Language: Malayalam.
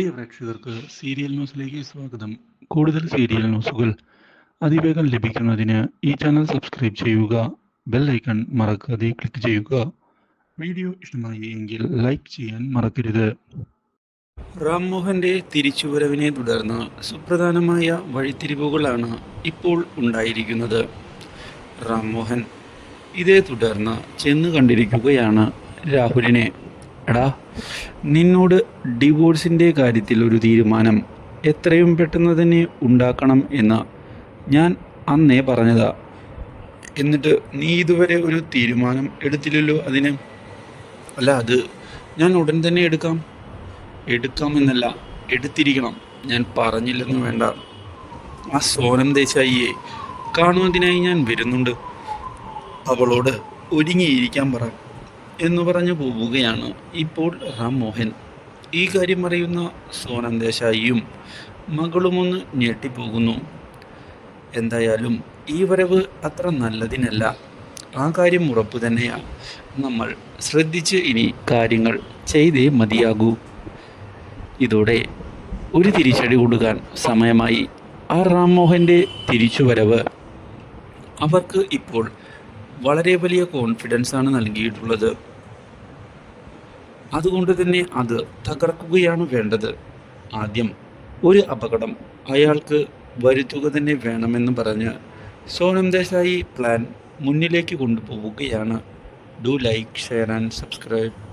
പ്രിയ പ്രേക്ഷകർക്ക് സീരിയൽ ന്യൂസിലേക്ക് സ്വാഗതം. കൂടുതൽ സീരിയൽ ന്യൂസുകൾ അതിവേഗം ലഭിക്കുന്നതിന് ഈ ചാനൽ സബ്സ്ക്രൈബ് ചെയ്യുക ബെൽ ഐക്കൺ മറക്കാതെ ക്ലിക്ക് ചെയ്യുക. വീഡിയോ ഇഷ്ടമായി എങ്കിൽ ലൈക്ക് ചെയ്യാൻ മറക്കരുത്. റാംമോഹന്റെ തിരിച്ചുവരവിനെ തുടർന്ന് സുപ്രധാനമായ വഴിത്തിരിവുകളാണ് ഇപ്പോൾ ഉണ്ടായിരിക്കുന്നത്. റാംമോഹൻ ഇതേ തുടർന്ന് ചെന്ന് കണ്ടിരിക്കുകയാണ് രാഹുലിനെ. എടാ നിന്നോട് ഡിവോഴ്സിന്റെ കാര്യത്തിൽ ഒരു തീരുമാനം എത്രയും പെട്ടെന്ന് തന്നെ ഉണ്ടാക്കണം എന്ന് ഞാൻ അന്നേ പറഞ്ഞതാ. എന്നിട്ട് നീ ഇതുവരെ ഒരു തീരുമാനം എടുത്തില്ലല്ലോ അതിന്? അല്ല അത് ഞാൻ ഉടൻ തന്നെ എടുക്കാം. എടുക്കാമെന്നല്ല എടുത്തിരിക്കണം. ഞാൻ പറഞ്ഞില്ലെന്ന് വേണ്ട. ആ സോനം ദേശായിയെ കാണുന്നതിനായി ഞാൻ വരുന്നുണ്ട്. അവളോട് ഒരുങ്ങിയിരിക്കാൻ പറ. എന്ന് പറഞ്ഞു പോവുകയാണ് ഇപ്പോൾ റാം മോഹൻ ഈ കാര്യം അറിയുന്ന സോനം ദേശായിയും മകളുമൊന്ന് ഞെട്ടിപ്പോകുന്നു. എന്തായാലും ഈ വരവ് അത്ര നല്ലതിനല്ല. ആ കാര്യം ഉറപ്പ് തന്നെയാണ് നമ്മൾ ശ്രദ്ധിച്ച് ഇനി കാര്യങ്ങൾ ചെയ്തേ മതിയാകൂ. ഇതോടെ ഒരു തിരിച്ചടി കൊടുക്കാൻ സമയമായി. ആ റാം മോഹന്റെ തിരിച്ചുവരവ്. അവർക്ക് ഇപ്പോൾ വളരെ വലിയ കോൺഫിഡൻസ് ആണ് നൽകിയിട്ടുള്ളത്. അതുകൊണ്ട് തന്നെ അത് തകർക്കുകയാണ് വേണ്ടത്. ആദ്യം ഒരു അപകടം അയാൾക്ക് വരുത്തുക തന്നെ വേണമെന്ന് പറഞ്ഞ് സോനം ദേശായി പ്ലാൻ മുന്നിലേക്ക് കൊണ്ടുപോവുകയാണ്. Do like share and subscribe